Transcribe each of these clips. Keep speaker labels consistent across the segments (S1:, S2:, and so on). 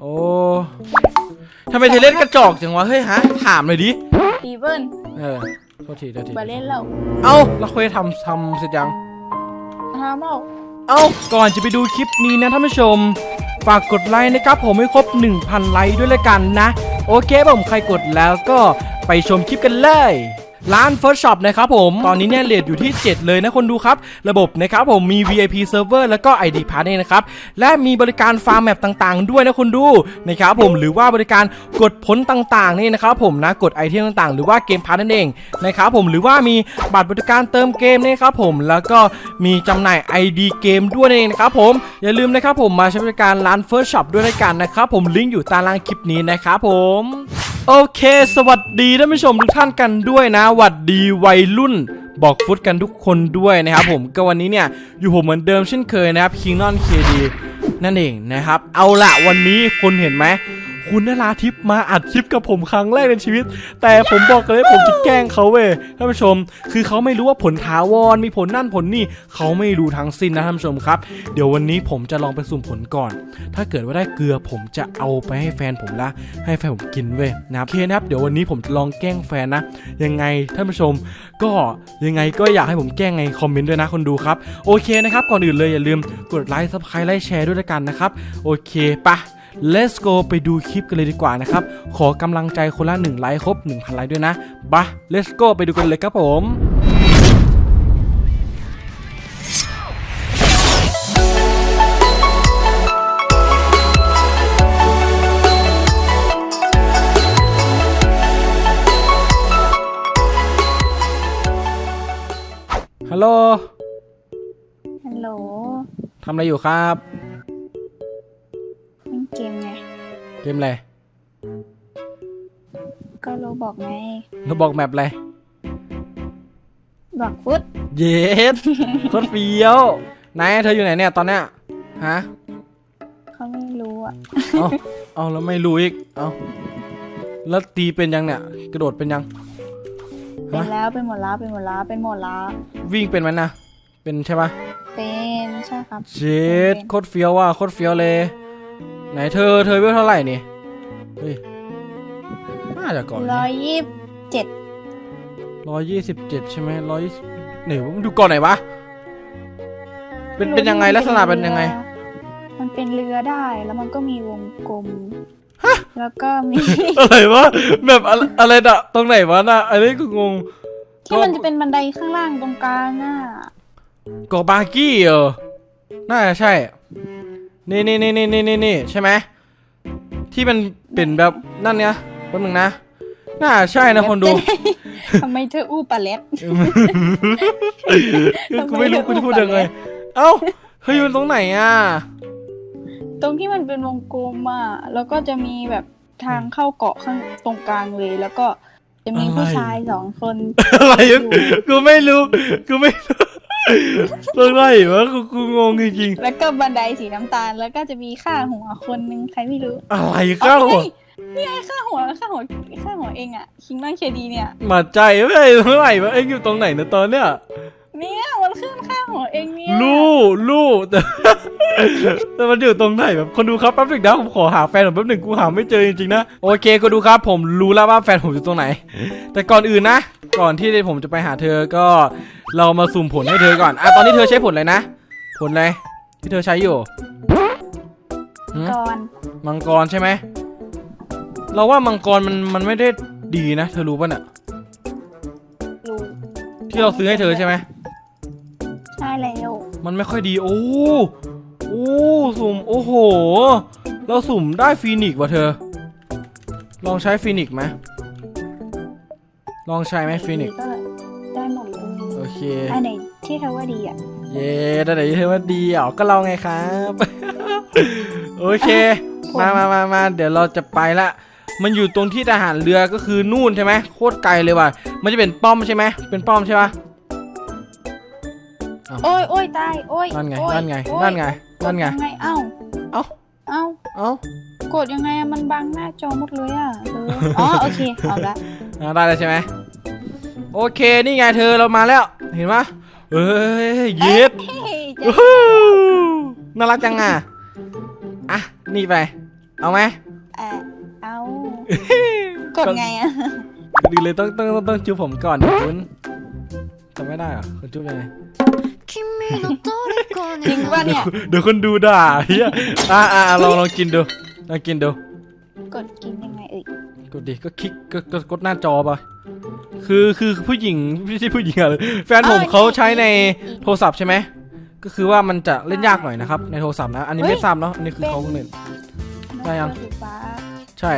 S1: โอ้ทำไมเธอเล่นกระจอกจังวะ เฮ้ยฮะ ถามเลยดิ
S2: ตีเบิ้ล
S1: เออ โทษทีโทษที
S2: บาเล่นเรา
S1: เอ้าแล้วคุยทำทำเสร็จยัง
S2: ทามเอา
S1: เอ้า ก่อนจะไปดูคลิปนี้นะท่านผู้ชม ฝากกดไลค์นะครับ ผมให้ครบ 1,000 ไลค์ด้วยละกันนะ โอเคผมใครกดแล้วก็ไปชมคลิปกันเลย ร้าน First Shop นะครับผม ตอนนี้เนี่ยเลทอยู่ที่ 7 เลยนะคนดูครับ ระบบนะครับผมมี VIP Server แล้วก็ ID Pass เนี่ยนะครับ และมีบริการฟาร์มแมปต่างๆ ด้วยนะคนดูนะครับผมหรือว่าบริการกดผลต่างๆนี่นะครับผมนะกดไอเทมต่างๆ หรือว่าเกมพาร์ทนั่นเองนะครับผมหรือว่ามีบัตรบริการเติมเกมนะครับผมแล้วก็มีจำหน่าย ID เกมด้วยนั่นเองนะครับผมอย่าลืมนะครับผมมาใช้บริการร้าน First Shop ด้วยกันนะครับผมลิงก์อยู่ใตารางคลิปนี้นะครับผมโอเค สวัสดีท่านผู้ชมทุกท่านกันด้วยนะวัสดีวัยรุ่นบอกฟุตกันทุกคนด้วยนะครับผมก็วันนี้เนี่ยอยู่ผมเหมือนเดิมเช่นเคยนะครับคิงนอนเคดีนั่นเองนะครับ เอาละวันนี้คุณเห็นไหม คุณนราทิพย์มาอัดคลิปกับผมครั้งแรกในชีวิต แต่ผมบอกเลยผมจะแกล้งเขาเว้ยท่านผู้ชม คือเขาไม่รู้ว่าผลถาวรมีผลนั่นผลนี่เขาไม่รู้ทั้งสิ้นนะท่านผู้ชมครับ เดี๋ยววันนี้ผมจะลองไปสุ่มผลก่อน ถ้าเกิดว่าได้เกลือผมจะเอาไปให้แฟนผมละ ให้แฟนผมกินเว้ยนะครับโอเคนะครับ เดี๋ยววันนี้ผมจะลองแกล้งแฟนนะ ยังไงท่านผู้ชม ก็ยังไงก็อยากให้ผมแกล้งไงคอมเมนต์ด้วยนะคนดูครับ โอเคนะครับ ก่อนอื่นเลยอย่าลืมกดไลค์ซับสไครต์ไลค์แชร์ด้วยละกันนะครับ โอเคปะ let's go ไปดูคลิปกันเลยดีกว่านะครับ ขอกำลังใจคนละ1ไลค์ครบ 1,000 ไลค์ด้วยนะบะ let's go ไปดูกันเลยครับผมฮัลโหล
S2: ฮัลโหล
S1: ทำอะไรอยู่ครับ
S2: เล่นเกมไง
S1: เกมอะไร
S2: ก็โลบอกไง
S1: เราบอกแมปอะไร
S2: บอกฟุต
S1: เย็ดโคตรเฟี้ยวไหนเธออยู่ไหนเนี่ยตอนเนี้ย ฮะ
S2: เขาไม่รู้อะ
S1: เอาเอาแล้วไม่รู้อีก เอาแล้วตีเป็นยังเนี่ย กระโดดเป็นยัง
S2: เป็นแล้วเป็นหมดแล้วเป็นหมดแล้วเป็นหมดแล้ว
S1: วิ่งเป็นไหมนะ เป็นใช่ปะ
S2: เป็นใช่ครับ
S1: เจ็ดโคตรเฟี้ยวว่ะโคตรเฟี้ยวเลย ไหนเธอเธอเวลเท่าไหร่นี่ เฮ้ย น่าจะก่อน
S2: ร้อยยี่สิบเจ็ด
S1: ร้อยยี่สิบเจ็ดใช่ไหมร้อยไหนวะมึงดูก่อนไหนวะ เป็นเป็นยังไงลักษณะเป็นยังไง
S2: มันเป็นเรือได้แล้วมันก็มีวงกลมแล้วก็มี
S1: อะไรวะแบบอะไรอะไรอะตรงไหนวะน่ะอันนี้ก็งง
S2: ที่มันจะเป็นบันไดข้างล่างตรงกลางอะ
S1: เกาะบากี้เหรอน่าจะใช่ นี่นี่นี่นี่นี่นี่นี่ใช่ไหมที่มันเป็นแบบนั่นเนี่ยแป๊บนึงนะน่าจะใช่นะคนดู
S2: ทำไมเธออู้ปลาเล็ด
S1: กูไม่รู้กูจะพูดยังไงเอ้าเฮ้ยมันตรงไหนอะ
S2: ตรงที่มันเป็นวงกลมอะแล้วก็จะมีแบบทางเข้าเกาะข้างตรงกลางเลย แล้วก็จะมีผู้ชายสองคน
S1: อะไรวะกูไม่รู้กูไม่รู้ ตรงไหนวะกูกูงงจริง
S2: แล้วก็บันไดสีน้ำตาลแล้วก็จะมีค่าหัวคนนึงใครไม่รู้
S1: ๆอะไรเข้า
S2: เอ้ยนี่ไงค่าหัวค่าหัวค่าหัวเองอะคิงนอนเคดีเนี่ย
S1: มาใจเว้ยตรงไหนวะเอ็งอยู่ตรงไหนนะตอนเนี้ย
S2: เนี่ยมันขึ้นค่าหัวเองเนี่ย
S1: ลู่ ลู่แต่ แต่มันอยู่ตรงไหนแบบคนดูครับแป๊บหนึงนะผมขอหาแฟนผมแป๊บหนึงกูหาไม่เจอจริงๆนะโอเคก็ดูครับ ผมรู้แล้วว่าแฟนผมอยู่ตรงไหน แต่ก่อนอื่นนะ ก่อนที่ผมจะไปหาเธอก็เรามาสุ่มผลให้เธอก่อนอะตอนนี้เธอใช้ผลอะไรนะ ผลอะไรที่เธอใช้อยู่หืม
S2: ก่อน
S1: มังกรใช่ไหมเราว่ามังกรมันมันไม่ได้ดีนะ เธอรู้ป่ะเนี่ย
S2: รู้
S1: ที่เราซื้อให้เธอใช่ไหม
S2: ใช่แล้ว
S1: มันไม่ค่อยดี โอ้ โอ้ สุ่ม โอ้โห เราสุ่มได้ฟีนิกซ์ว่ะเธอ ลองใช้ฟีนิกซ์ไหมลองใช้ไหมฟีนิกซ์
S2: ก็ได้หมดเลย
S1: โอเค
S2: อันไหนที่เธอว่าดีอะ
S1: เย้แต่ไหนเธอว่าดีอะก็เราไงครับ โอเค มามามามาเดี๋ยวเราจะไปละมันอยู่ตรงที่ทหารเรือก็คือนู่นใช่ไหมโคตรไกลเลยว่ะ มันจะเป็นป้อมใช่ไหมเป็นป้อมใช่ปะ
S2: โอ้ยโอ้ยตาย โอ้ย
S1: นั่นไง
S2: โอ้ย
S1: นั่นไง
S2: โอ้ย
S1: นั่นไง นั่นไง
S2: กดยังไง เอ้า
S1: เอ้า
S2: เอ้า
S1: เอ้า
S2: กดยังไงอะมันบังหน้าจอหมดเลยอะเอออ๋อ โอเค เอาละ
S1: อะได้แล้วใช่ไหมโอเค นี่ไงเธอเรามาแล้ว เห็นปะเอ้ยเย็บ
S2: เฮ้ยเจ๊
S1: วู้ฮู้น่ารักจังอะ อะ นี่ไป เอาไหม
S2: เอ่อเอา กดไงอะ
S1: ดีเลยต้องต้องต้องต้องจูบผมก่อนเดี๋ยวคุณจำไม่ได้เหรอคุณจูบยังไง
S2: จริง
S3: に
S2: ป่ะเนี่ย
S1: เดี๋ยวคนดูด่าเฮียอะอะอะลองลองกินดูลองกินดู
S2: กดกินยังไงเอ่ย
S1: กดดิก็คลิกก็ก็กดหน้าจอปะคือคือผู้หญิงไม่ใช่ผู้หญิงอะไรแฟนผมเขาใช้ในโทรศัพท์ใช่ไหมก็คือว่ามันจะเล่นยากหน่อยนะครับ ในโทรศัพท์นะ อันนี้ไม่ทราบเนาะอันนี้คือเขาเพิ่งเล่น ได้ยัง
S2: สีฟ้า
S1: ใช่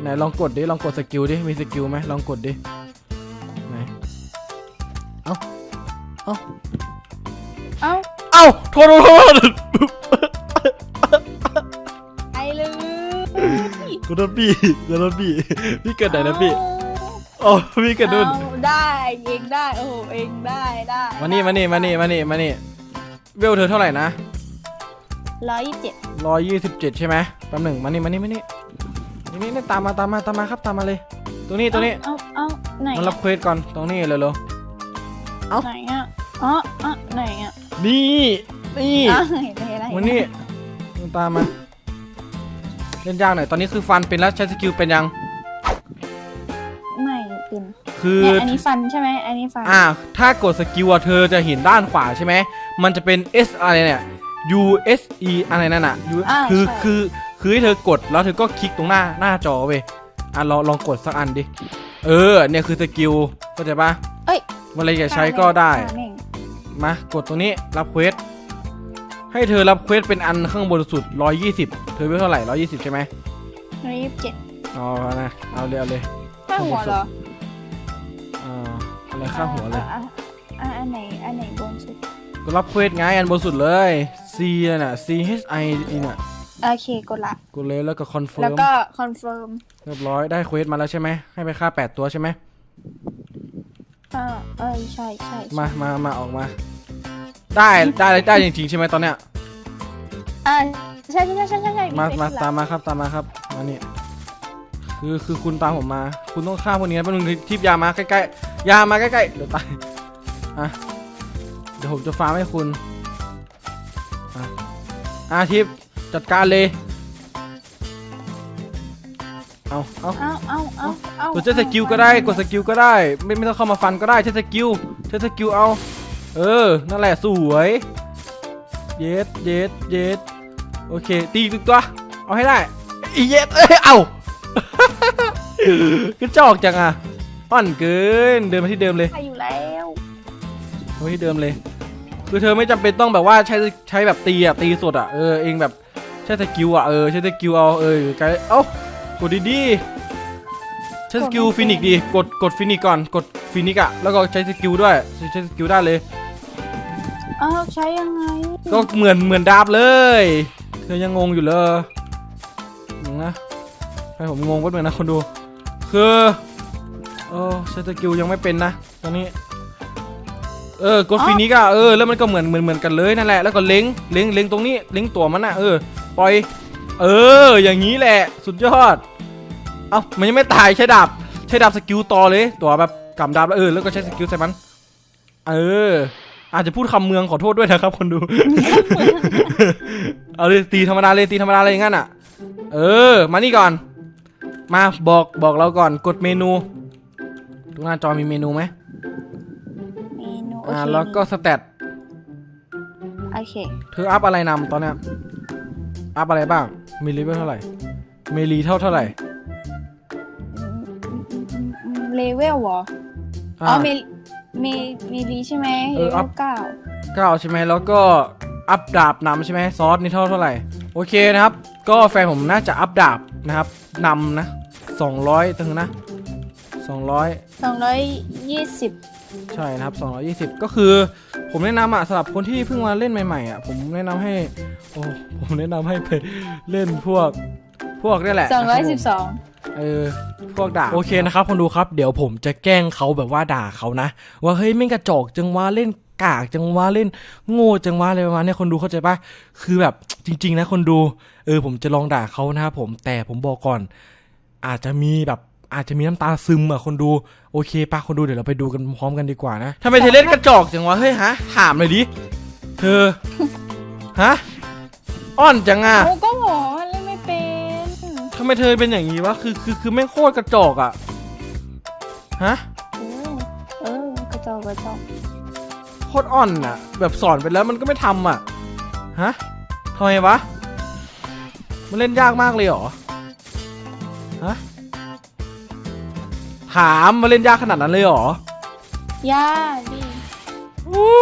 S1: ไหนลองกดดิลองกดสกิลดิมีสกิลไหมลองกดดิไหนเอ้าเอ้า
S2: เอ้า
S1: เอ้าโทษโทษโทษ
S2: ไอเลย
S1: ขอโทษพี่ขอโทษพี่พี่เกิดไหนนะพี่โอ้พี่เกิดนู่น
S2: เอาได้เองได้โอ้โหเองได้ได้
S1: มานี่มานี่มานี่มานี่มานี่เวลเธอเท่าไหร่นะ
S2: ร้อยยี่สิบเจ็ด
S1: ร้อยยี่สิบเจ็ดใช่ไหมแป๊บหนึ่งมานี่มานี่มานี่นี่นี่นี่ตามมาตามมาตามมาครับตามมาเลย ตรงนี้ตรงนี้
S2: เอาเอาไหน
S1: มา
S2: อะ
S1: รับเควสก่อนตรงนี้เร็วเอ้า
S2: ไหนอะอ๋ออ๋อไหนอะ
S1: ๆ นี่นี่
S2: อะเห็นอะไร
S1: วันนี้ตามมาเล่นยากหน่อยตอนนี้คือฟันเป็นแล้วใช้สกิลเป็นยัง
S2: ไม่เป็น
S1: คือ
S2: เนี่ยอันนี้ฟันใช่ไหมอันนี้ฟัน
S1: อ่า ถ้ากดสกิลอะเธอจะเห็นด้านขวาใช่ไหม มันจะเป็น S อะไรเนี่ย U S E อะไรนั่นอะ U
S2: อ่า
S1: คือ
S2: ใช่
S1: คือคือให้เธอกดแล้วเธอก็คลิกตรงหน้าหน้าจอเว้ยอะลองลองกดสักอันดิ เออ เนี่ยคือสกิลเข้าใจปะ
S2: เอ้ย
S1: เวลาอยากใช้ก็ได้
S2: อ่าแม่ง
S1: มากดตรงนี้รับเควสให้เธอรับเควสเป็นอันข้างบนสุด 120 เธอเวลเท่าไหร่ 120 ใช่ไหม
S2: ร้อยยี่สิบเจ็ด
S1: เอานะเอาเลยเอาเลย
S2: ข้างหัวเหรอ
S1: อ่าอะไรข้างหัวเลย
S2: อะอะอันไหนอันไหนบนสุด
S1: ก็รับเควสไงอันบนสุดเลย C น่ะ C H I นี่น่ะ
S2: โอเคกดละ
S1: กดเลยแล้วก็คอนเฟิ
S2: แล้ว
S1: ร์ม
S2: ก็คอนเฟิร์ม
S1: เรียบร้อยได้เควสมาแล้วใช่ไหมให้ไปฆ่า8ตัวใช่ไหม
S2: อ่าเอ้ยใช่ใช่ใช่
S1: มามามาออกมา ได้ได้ได้จริงๆใช่ไหมตอนเนี้ย
S2: อ่าใช่ใช่ใช่ใช่ใช่ใช่
S1: มา
S2: เฟซ
S1: มา
S2: ละ
S1: ตามมาครับตามมาครับมานี่คือคือคุณตามผมมา คุณต้องฆ่าพวกนี้นะแป๊บนึงทิปยามาใกล้ๆยามาใกล้ๆเดี๋ยวตายอะเดี๋ยวผมจะฟาร์มให้คุณอะอะทิปจัดการเลย เอาเอา
S2: เอาเอาเอาเอา
S1: กดใช้สกิลก็ได้กดสกิลก็ได้ ไม่ไม่ต้องเข้ามาฟันก็ได้ใช้สกิลใช้สกิลเอา เออ นั่นแหละสวยเย็ดเย็ดเย็ดโอเค ตีอีกตัว เอาให้ได้อีเย็ดเอ้ยเอากระจอกจังอะอ่อนเกินเดินมาที่เดิมเลย
S2: ใครอยู่แล้ว
S1: มาที่เดิมเลย คือเธอไม่จำเป็นต้องแบบว่าใช้ใช้แบบตีอะตีสดอะเออเองแบบใช้สกิลอะเออใช้สกิลเอาเออไกลเอ้า กดดีๆใช้สกิลฟินิกดีกดกดฟินิกก่อนกดฟินิกอะแล้วก็ใช้สกิลด้วยใช้ใช้สกิลได้เลย
S2: อ้าวใช้ยังไง
S1: ก็เหมือนเหมือนดาบเลยเธอยังงงอยู่เลยงงนะใครผมงงก็เหมือนนะคนดู คือโอ้ใช้สกิลยังไม่เป็นนะตอนนี้เออกดฟินิกอะเออแล้วมันก็เหมือนเหมือนเหมือนกันเลยนั่นแหละแล้วก็เล็งเล็งเล็งตรงนี้เล็งตัวมันอะเออปล่อยเออ อย่างนี้แหละ สุดยอด เอ้ามันยังไม่ตายใช้ดาบใช้ดาบสกิลต่อเลย ตัวแบบกำดาบแล้วเออแล้วก็ใช้สกิลใส่มัน เออ อาจจะพูดคำเมืองขอโทษด้วยนะครับ คนดู เอาเลยตีธรรมดาเลยตีธรรมดาเลยอย่างนั้นอะ เออ มานี่ก่อน มาบอกบอกเราก่อนกดเมนูตรงหน้าจอมีเมนูไหม
S2: เมนูโอ
S1: อ่า
S2: เค
S1: แล้วก็สเตต
S2: โอเค
S1: เธออัพอะไรนำตอนเนี้ยอัพอะไรบ้างมีเลเวลเท่าไหร่เมลีเท่าเท่าไหร่
S2: วลเหรอ
S1: อ่า
S2: อ๋อเมเมเมลีใช่ไหม
S1: เออ
S2: เลเว
S1: อัพ
S2: ลเก้า
S1: เก้าใช่ไหมแล้วก็อัพดาบนำใช่ไหมซอสนี่เท่าเท่าไหร่ โอเคนะครับ ก็แฟนผมน่าจะอัพดาบนะครับนำนะ200ถึงนะ200
S2: สองร้อยยี่สิบ
S1: ใช่นะครับ 220 ก็คือผมแนะนำอะสำหรับคนที่เพิ่งมาเล่นใหม่ๆอะผมแนะนำให้โอ้ผมแนะนำให้ไปเล่นพวกพวกนี่แหละ
S2: สองร้อยสิบสอง
S1: เออ พวกด่า โอเคนะครับคนดูครับ เดี๋ยวผมจะแกล้งเขาแบบว่าด่าเขานะ ว่าเฮ้ยไม่งกระจอกจังวะเล่นกากจังวะเล่นโง่จังวะอะไรประมาณเนี้ยคนดูเข้าใจปะคือแบบจริง ๆ นะคนดู เออ ผมจะลองด่าเขานะครับผมแต่ผมบอกก่อน อาจจะมีแบบอาจจะมีน้ำตาซึมอะคนดูโอเคปะคนดูเดี๋ยวเราไปดูกันพร้อมกันดีกว่านะทำไมเธอเล่นกระจอกจังวะเฮ้ยฮะถามเลยดิเธอฮะอ้อนจังอะ
S2: โอ้ก็บอกำ
S1: ไมเธอเป็นอย่างนี้วะ คือคือคือไม่งโคตรกระจอกอะฮะ
S2: เออเออกระจอกกระจอก
S1: โคตรอ่อนอะแบบสอนไปแล้วมันก็ไม่ทำอะฮะทำไมวะ มันเล่นยากมากเลยเหรอ ฮะ ถามมาเล่นยากขนาดนั้นเลยเหรอ
S2: ย่าดิ
S1: อู้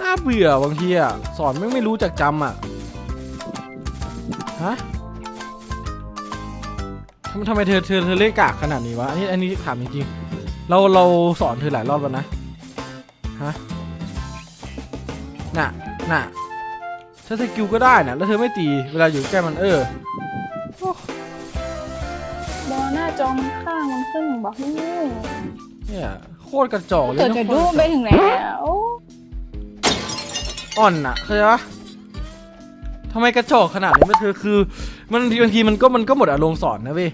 S1: น่าเบื่อบางทีอะสอนไม่งไม่รู้จักจำอะฮะ ทำทำไมเธอเธอเธอเล่นกากขนาดนี้วะ อันนี้อันนี้ถามจริงๆเราเราสอนเธอหลายรอบแล้วนะ ฮะ น่ะ น่ะถ้าสกิลก็ได้นะแล้วเธอไม่ตี เวลาอยู่ใกล้มันเออ
S2: บอหน้าจอมันข้างมันขึ้นบอกให้
S1: เนี่ยโคตรกระจอกเลย
S2: เกิด
S1: นะ
S2: จะ
S1: โค
S2: ดู
S1: ตร
S2: ไปถึงไหนอะโอ้
S1: อ่อนอะเข้าใจปะทำไมกระจอกขนาดนี้มันเธอคือ มันบางทีมันก็มันก็หมดอารมณ์สอนนะเว้ย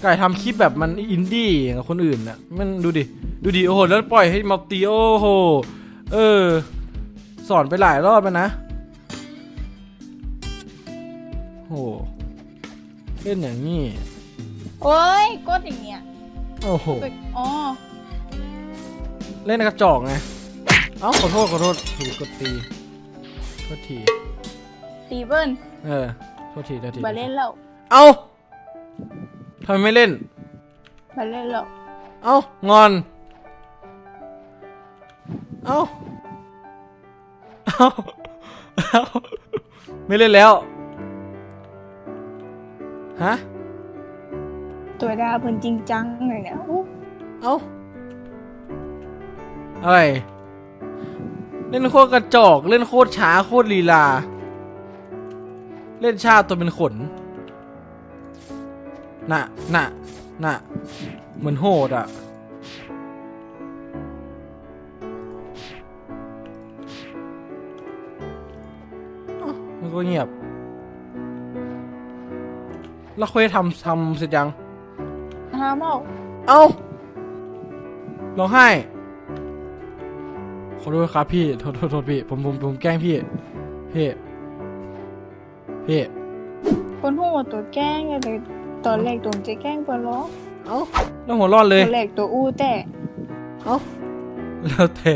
S1: ไก่ทำคลิปแบบมันอินดี้อย่างกับคนอื่นน่ะมันดูดิ ดูดิ โอ้โห แล้วปล่อยให้มาตีโอ้โห เออ สอนไปหลายรอบแล้วนะ โห เล่นอย่างนี้
S2: โอ้ยกดอย่างเงี้ย
S1: โอ้โห
S2: ไปอ๋อ
S1: เล่นกระจอกไง เอ้าขอโทษขอโทษถูกกดตีโทษที
S2: ตีเบิ้ล
S1: เออโทษทีโทษที
S2: บาเล่นแล้ว
S1: เอ้า ทำไมไม่เล่น
S2: บาเล่นแล้ว
S1: เอ้างอน เอ้า เอ้า เอ้า ไม่เล่นแล้ว ฮะ
S2: ตัวดาเพิ่นจริงจังเลยเนี่ยอู้
S1: เอ้า อะไร เล่นโคตรกระจอก เล่นโคตรช้า โคตรลีลา เล่นชาติตัวเป็นขน น่ะน่ะน่ะเหมือนโหดอะเอ้ามันก็เงียบ แล้วเคยทำทำเสร็จยัง
S2: ฮาเมา
S1: เอ้าร้องไห้ ขอโทษครับพี่ โทษโทษโทษพี่ ผมผมผมแกล้งพี่ พี่ พี่
S2: คนหัวตัวแกล้งเลย ตอนแรกตัวจะแกล้งปลล้อ
S1: เอ้าแล้วหัวรอดเลย
S2: ตอนแรกตัวอู้แต่
S1: เอ้าแล้วแต่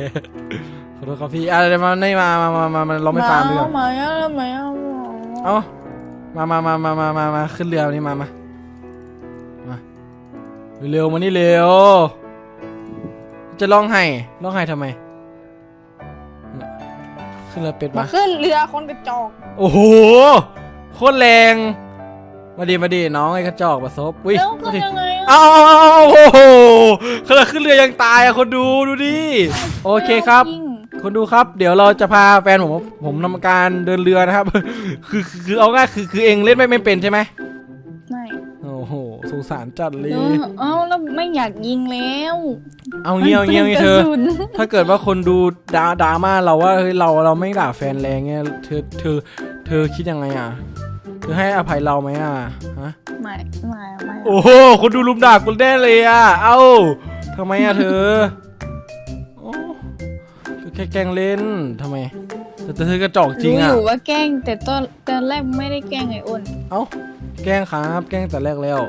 S1: ขอโทษครับพี่อะไรมาในมามามามามาเราไม่ฟาร์มดีกว่า
S2: มาอะมาอะ
S1: เอ้ามามามามามามามาขึ้นเรือนี่มามามาเร็วๆมานี่เร็วจะร้องไห้ร้องไห้ทำไมน่ะขึ้นเรือเป็ด
S2: มา
S1: มา
S2: ขึ้นเรือคนกระจอก
S1: โอ้โหโคตรแรง มาดีมาดีน้องไอ้กระจอกมาซบอุ้ย
S2: แล้ว
S1: โท
S2: ขึ้
S1: ษ
S2: น
S1: ที
S2: ยังไงอะ
S1: เอาเอาเอาเอาโอ้โหขนาดขึ้นเรือยังตายอะคนดูดูดิโอเคครับ
S2: ยิง
S1: คนดูครับ เดี๋ยวเราจะพาแฟนผมผมทำการเดินเรือนะครับ คือคือคือเอาง่ายคือคือเองเล่นไม่ไม่เป็นใช่ไหม
S2: ไม่
S1: โอ้โหสงสารจัดเลย
S2: เออเอ้าแล้วไม่อยากยิงแล้ว
S1: เอาเงี้ยเอาเงี้ยเอางี้เธอ
S2: มันป็นกระสุน
S1: ถ้าเกิดว่าคนดูดาดราม่าเราว่าเฮ้ยเราเราไม่ด่าแฟนแรงเงี้ยเธอเธอเธอคิดยังไงอะ เธอให้อภัยเราไหมอะฮะ
S2: ไม่ไม่ไม่
S1: โอ้โหคนดูลุมด่ากูแน่เลยอะเอ้าทำไมอะเธอโอ้ก็แค่แกล้งเล่นทำไมแต่แต่เธอกระจอกจริง
S2: รู้
S1: อะ
S2: อยู่ว่าแกล้งแต่ตอนตอนแรกไม่ได้แกล้งไอ้อ้น
S1: เอ้าแกล้งครับ แกล้งแต่แรกแล้ว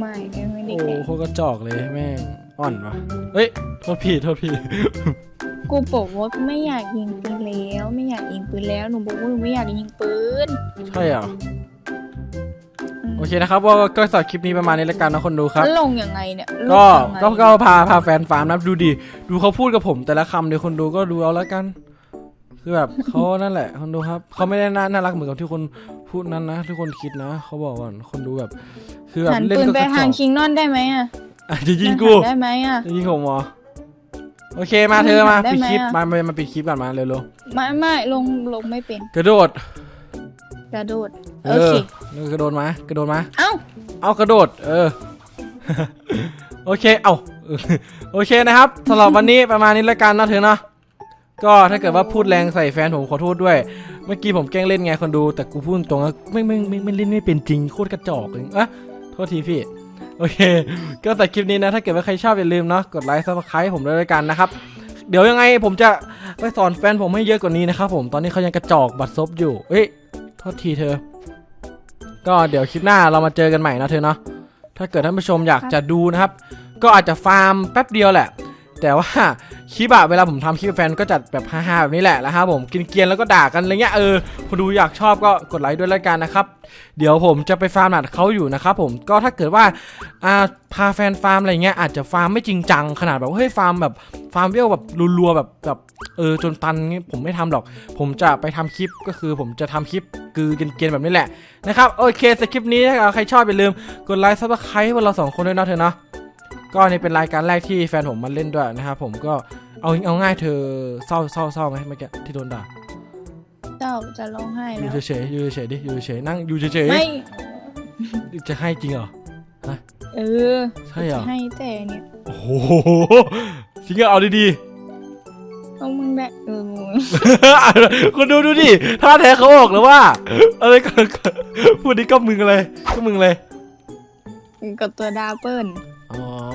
S2: ไม่ไม่ได้
S1: โอ้
S2: แกล้ง
S1: โคตรกระจอกเลยแม่ง อ่อนวะเฮ้ยโทษพี่โทษพี่
S2: กูบอกว่าไม่อยากยิงปืนแล้ว ไม่อยากยิงปืนแล้วหนูบอกว่าหนูไม่อยากยิงปืน
S1: ใช่เหรอ
S2: อืม
S1: โอเคนะครับว่าก็สำหรับคลิปนี้ประมาณนี้แล้วกันนะคนดูครับ
S2: แล้วลงยังไงเนี่ยล
S1: ก็
S2: งยังไง
S1: ก็ก็พาพาแฟนฟาร์มนะดูดิดูเขาพูดกับผม แต่ละคำเดี๋ยวคนดูก็ดูเอาแล้วกัน คือแบบเขา นั่นแหละ คนดูครับเขาไม่ได้น่าน่ารักเหมือนกับที่คนพูดนั้นนะที่คนคิดนะเขาบอกว่าคนดูแบบ คือแบบ
S2: หัน
S1: เล่น
S2: ปืน
S1: ก็
S2: ไป
S1: กระจ
S2: ทาง
S1: อก
S2: คิงนอนได้ไหมอะ
S1: อะจะยิงกู
S2: ได้ไหมอะ
S1: จะยิงผมเหรอโอเคมาเธอมา
S2: ได้
S1: ปิด
S2: ไหม
S1: คลิป
S2: อะ
S1: มามามาปิดคลิปก่อนมาเร็ว
S2: ไม่ไม่ลงลงไม่เป็น
S1: ๆกระโดด
S2: กระโดด
S1: เอ
S2: โอ
S1: อ
S2: เค
S1: เออกระโดดมากระโดดมา
S2: เอ้า
S1: เอากระโดด เออ โอเค เอาเออโอเคนะครับสำหรับวันนี้ประมาณนี้แล้วกันนะเธอเนาะก็ถ้าเกิดว่าพูดแรงใส่แฟนผมขอโทษด้วย เมื่อกี้ผมแกล้งเล่นไงคนดู แต่กูพูดตรงๆไม่ไม่ไม่ไม่เล่นไม่เป็นจริงโคตรกระจอกเลยอะโทษทีพี่ โอเค ก็แต่คลิปนี้นะ ถ้าเกิดว่าใครชอบอย่าลืมเนาะ กดไลค์ซับสไครต์ผมด้วยกันนะครับ เดี๋ยวยังไงผมจะไปสอนแฟนผมให้เยอะกว่านี้นะครับผม ตอนนี้เขายังกระจอกบัดซบอยู่ เอ้ย โทษทีเธอ ก็เดี๋ยวคลิปหน้าเรามาเจอกันใหม่นะเธอเนาะ ถ้าเกิดท่านผู้ชมอยากจะดูนะครับ ก็อาจจะฟาร์มแป๊บเดียวแหละ แต่ว่าคลิปอะเวลาผมทำคลิปแฟนก็จัดแบบฮาๆแบบนี้แหละนะครับผมกินเกียนแล้วก็ด่ากันอะไรเงี้ยเออคนดูอยากชอบก็กดไลค์ด้วยแล้วกันนะครับ เดี๋ยวผมจะไปฟาร์มหนัดเขาอยู่นะครับผมก็ถ้าเกิดว่าอ่าพาแฟนฟาร์มอะไรเงี้ยอาจจะฟาร์มไม่จริงจังขนาดแบบเฮ้ยฟาร์มแบบฟาร์มเวลแบบรัวๆแบบแบบเออจนตันงี้ผมไม่ทำหรอก ผมจะไปทำคลิปก็คือผมจะทำคลิปคือเกรียนๆแบบนี้แหละนะครับโอเคสคลิปนี้ถ้าใครชอบอย่าลืมกดไลค์ซับสไครต์พวกเราสองคนด้วยนะเธอเนาะ ก็นี่เป็นรายการแรกที่แฟนผมมาเล่นด้วยนะครับผมก็เอาเอาง่ายเธอเศร้าเศร้าเศร้าไหมเมื่อกี้ที่โดนด่า
S2: เจ้าจะร้องไห้
S1: อยู่
S2: แล้ว
S1: เฉยๆอยู่เฉยๆดิอยู่เฉยๆนั่งอยู่เฉย
S2: ไม่
S1: ๆจะให้จริงเหรอ
S2: เออ
S1: ใช่เหรอ
S2: จะให้แต่เนี่ย
S1: โอ้โหจริงเหรอเอาดี
S2: เอามึงได้เออมึง
S1: ๆคุณดูดูดิท่าแท้เขาออกแล้วว่าอะไรก็พูดดิก็มึงเลยก็มึงเลย
S2: กับตัวดาวเปิ้ล
S1: อ๋อโอ